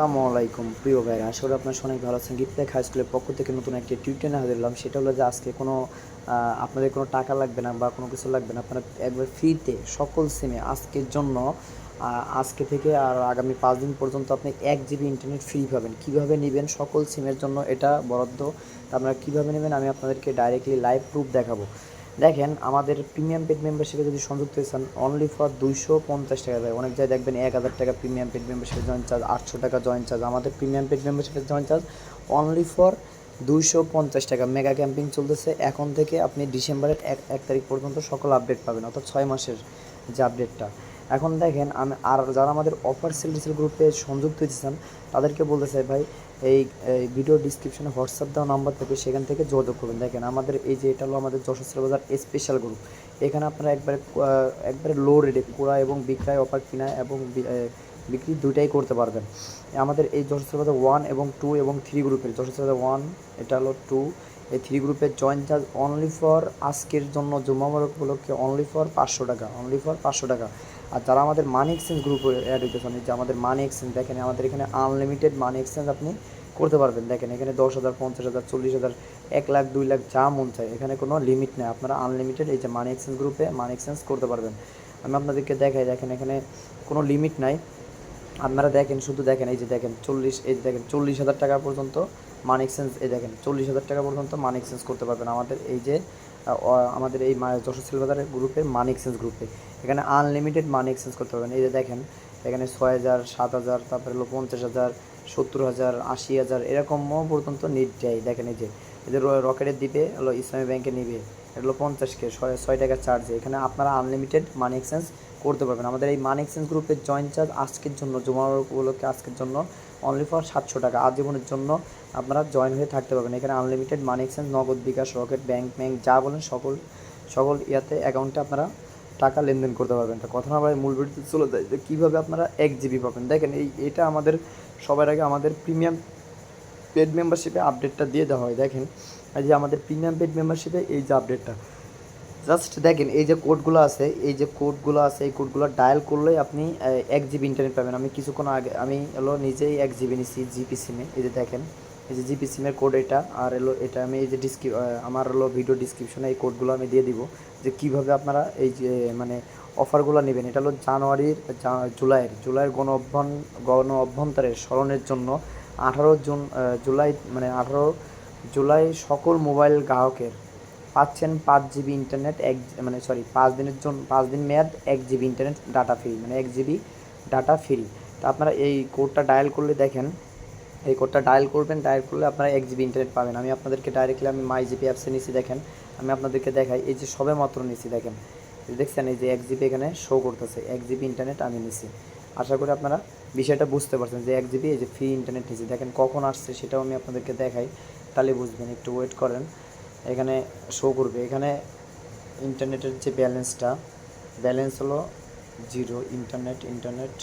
আসসালামু আলাইকুম। প্রিয় ভাইরা করি আপনার অনেক ভালো আছেন। গিফট হাই স্কুলের পক্ষ থেকে নতুন একটি টিউটোরিয়াল হাজির হলাম। সেটা হলো যে আজকে কোনো আপনাদের কোনো টাকা লাগবে না বা কোনো কিছু লাগবে না, আপনারা একবার ফ্রিতে সকল সিমে আজকের জন্য আজকে থেকে আর আগামী পাঁচ দিন পর্যন্ত আপনি এক জিবি ইন্টারনেট ফ্রি পাবেন। কীভাবে নেবেন সকল সিমের জন্য এটা বরাদ্দ আপনারা কীভাবে নেবেন আমি আপনাদেরকে ডাইরেক্টলি লাইভ প্রুফ দেখাবো। দেখেন, আমাদের প্রিমিয়াম পেড মেম্বারশিপে যদি সংযুক্ত হয়েছেন অনলি ফর দুইশো পঞ্চাশ টাকা দেয়। অনেক জায়গায় দেখবেন এক হাজার টাকা প্রিমিয়াম পেড মেম্বারশিপে জয়েন চার্জ আটশো টাকা জয়েন চার্জ আমাদের প্রিমিয়াম পেড মেম্বারশিপের জয়েন চার্জ অনলি ফর দুইশো পঞ্চাশ টাকা। মেগা ক্যাম্পিং চলতেছে। এখন থেকে আপনি ডিসেম্বরের এক এক তারিখ পর্যন্ত সকল আপডেট পাবেন, অর্থাৎ ছয় মাসের যে আপডেটটা এখন দেখেন আমি আর যারা আমাদের অফার সেল গ্রুপে সংযুক্ত হয়েছেন তাদেরকে বলতে চাই ভাই, এই ভিডিও ডিসক্রিপশনে হোয়াটসঅ্যাপ দেওয়া নাম্বার থেকে সেখান থেকে যোগাযোগ করবেন। দেখেন আমাদের এই যে এটা হলো আমাদের যশস্বর বাজার স্পেশাল গ্রুপ এখানে আপনারা একবারে একবারে লো রেটে কুড়া এবং বিক্রয় অফার কিনা এবং বিক্রি দুইটাই করতে পারবেন। আমাদের এই যশস্বর বাজার ওয়ান এবং টু এবং থ্রি গ্রুপের যশস্বর বাজার ওয়ান এটা হলো টু এই থ্রি গ্রুপের জয়েন্ট চার্জ অনলি ফর আজকের জন্য জুম্মা জুম্মাবার উপলক্ষে অনলি ফর পাঁচশো টাকা অনলি ফর পাঁচশো টাকা। আর যারা আমাদের মানি এক্সচেঞ্জ গ্রুপে অ্যাড হইতেছেন যে আমাদের মানি এক্সচেঞ্জ দেখেন আমাদের এখানে আনলিমিটেড মানি এক্সচেঞ্জ আপনি করতে পারবেন। দেখেন এখানে দশ হাজার, পঞ্চাশ হাজার, চল্লিশ হাজার, এক লাখ, দুই লাখ যা মন চায়, এখানে কোনো লিমিট নেই। আপনারা আনলিমিটেড এই যে মানি এক্সচেঞ্জ গ্রুপে মানি এক্সচেঞ্জ করতে পারবেন। আমি আপনাদেরকে দেখাই, দেখেন এখানে কোনো লিমিট নাই। আপনারা দেখেন, শুধু দেখেন, এই যে দেখেন, চল্লিশ, এই যে দেখেন, চল্লিশ হাজার টাকা পর্যন্ত মানি এক্সচেঞ্জ এই দেখেন, চল্লিশ হাজার টাকা পর্যন্ত মানি এক্সচেঞ্জ করতে পারবেন আমাদের এই যে আমাদের এই যশোর সিলবাজারের গ্রুপে মানি এক্সচেঞ্জ গ্রুপে এখানে আনলিমিটেড মানি এক্সচেঞ্জ করতে পারবেন। এই যে দেখেন, এখানে ছয় হাজার, সাত হাজার, তারপরে হলো পঞ্চাশ হাজার, সত্তর হাজার, আশি হাজার এরকমও পর্যন্ত নিট যায় দেখেন এই যে যে রকেটের দিবে হলো ইসলামী ব্যাংকে নিবে। এটা হলো পঞ্চাশকে ছয় ছয় টাকা চার্জ এখানে আপনারা আনলিমিটেড মানি এক্সচেঞ্জ করতে পারবেন। আমাদের এই মানি এক্সচেঞ্জ গ্রুপের জয়েন্ট চার্জ আজকের জন্য, জমার উপলক্ষে আজকের জন্য অনলি ফর সাতশো টাকা। আজীবনের জন্য আপনারা জয়েন হয়ে থাকতে পারবেন। এখানে আনলিমিটেড মানি এক্সচেঞ্জ নগদ বিকাশ, রকেট ব্যাংক ব্যাংক যা বলেন সকল সকল ইয়াতে অ্যাকাউন্টে আপনারা টাকা লেনদেন করতে পারবেন। তো কথা না মূল ভিডিওতে চলে যায় যে কীভাবে আপনারা এক জিবি পাবেন? দেখেন, এই, এটা আমাদের সবার আগে আমাদের প্রিমিয়াম পেড মেম্বারশিপে আপডেটটা দিয়ে দেওয়া হয়। দেখেন, এই যে আমাদের প্রিমিয়াম পেড মেম্বারশিপে এই যে আপডেটটা জাস্ট দেখেন, এই যে কোডগুলো আছে, এই যে কোডগুলো আছে, এই কোডগুলো ডায়াল করলেই আপনি এক জিবি ইন্টারনেট পাবেন। আমি কিছুক্ষণ আগে, আমি হলো নিজেই এক জিবি নিছি জিপি সিমে এই যে দেখেন, এই যে জিপি সিমের কোড এটা, আর এলো এটা আমি এই যে ডিসক্রি আমার হলো ভিডিও ডিসক্রিপশনে এই কোডগুলো আমি দিয়ে দিব, যে কীভাবে আপনারা এই যে মানে অফারগুলো নেবেন। এটা হলো জানুয়ারির জুলাইয়ের জুলাইয়ের গণ অভ্যন, গণ অভ্যন্তরের স্মরণের জন্য আঠারো জুন জুলাই মানে আঠারো জুলাই সকল মোবাইল গ্রাহকের পাচ্ছেন পাঁচ জিবি ইন্টারনেট এক মানে সরি পাঁচ দিনের জন্য পাঁচ দিন মেয়াদ, এক জিবি ইন্টারনেট ডাটা ফ্রি মানে এক জিবি ডাটা ফ্রি তা আপনারা এই কোডটা ডায়াল করলে দেখেন, এই কোডটা ডায়াল করবেন ডায়াল করলে আপনারা এক জিবি ইন্টারনেট পাবেন। আমি আপনাদেরকে ডাইরেক্টলি আমি মাই জিবি অ্যাপসে নিছি, দেখেন। আমি আপনাদেরকে দেখাই, এই যে সবে মাত্র নিছি, দেখেন। দেখছেন, এই যে এক জিবি এখানে শো করতেছে, এক জিবি ইন্টারনেট আমি নিছি। আশা করি আপনারা বিষয়টা বুঝতে পারছেন যে এক জিবি এই যে ফ্রি ইন্টারনেট নিছি। দেখেন কখন আসছে সেটাও আমি আপনাদেরকে দেখাই, তাহলে বুঝবেন, একটু ওয়েট করেন। এখানে শো করবে। এখানে ইন্টারনেটের যে ব্যালেন্সটা ব্যালেন্স হলো জিরো ইন্টারনেট ইন্টারনেট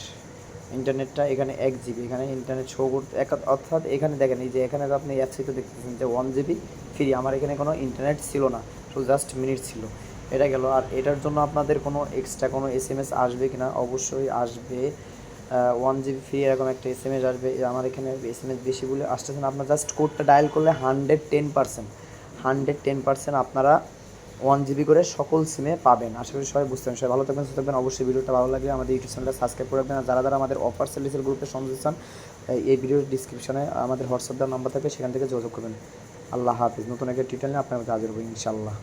ইন্টারনেটটা এখানে এক জিবি এখানে ইন্টারনেট শো করতে, এক- অর্থাৎ এখানে দেখেন, এই যে এখানে আপনি অ্যাপসে দেখতেছেন যে ওয়ান জিবি ফ্রি আমার এখানে কোনো ইন্টারনেট ছিল না, শুধু জাস্ট মিনিট ছিল। এটা গেল। আর এটার জন্য আপনাদের কোনো এক্সট্রা কোনো এস এম এস আসবে কি না অবশ্যই আসবে। ওয়ান জিবি ফ্রি এরকম একটা এস এম এস আসবে। আমার এখানে এস এম এস বেশি বলে আসতেছে না। আপনার জাস্ট কোডটা ডায়াল করলে hundred ten percent hundred ten percent আপনারা ওয়ান জিবি করে সকল সিমে পাবেন। আশা করি সবাই বুঝতে পারেন সবাই ভালো থাকবেন, সুস্থ থাকবেন। অবশ্যই ভিডিওটা ভালো লাগবে আমাদের ইউটিউব চ্যানেলটা সাবস্ক্রাইব করে রাখবেন। আর যারা যারা আমাদের অফার সার্ভিসের গ্রুপে চান এই ভিডিওর ডিসক্রিপশনে আমাদের হোয়াটসঅ্যাপ নাম্বার থাকে সেখান থেকে যোগাযোগ করবেন। আল্লাহ হাফিজ। নতুন একটা টিটেল নিয়ে আপনার মধ্যে হাজির হব ইনশাল্লাহ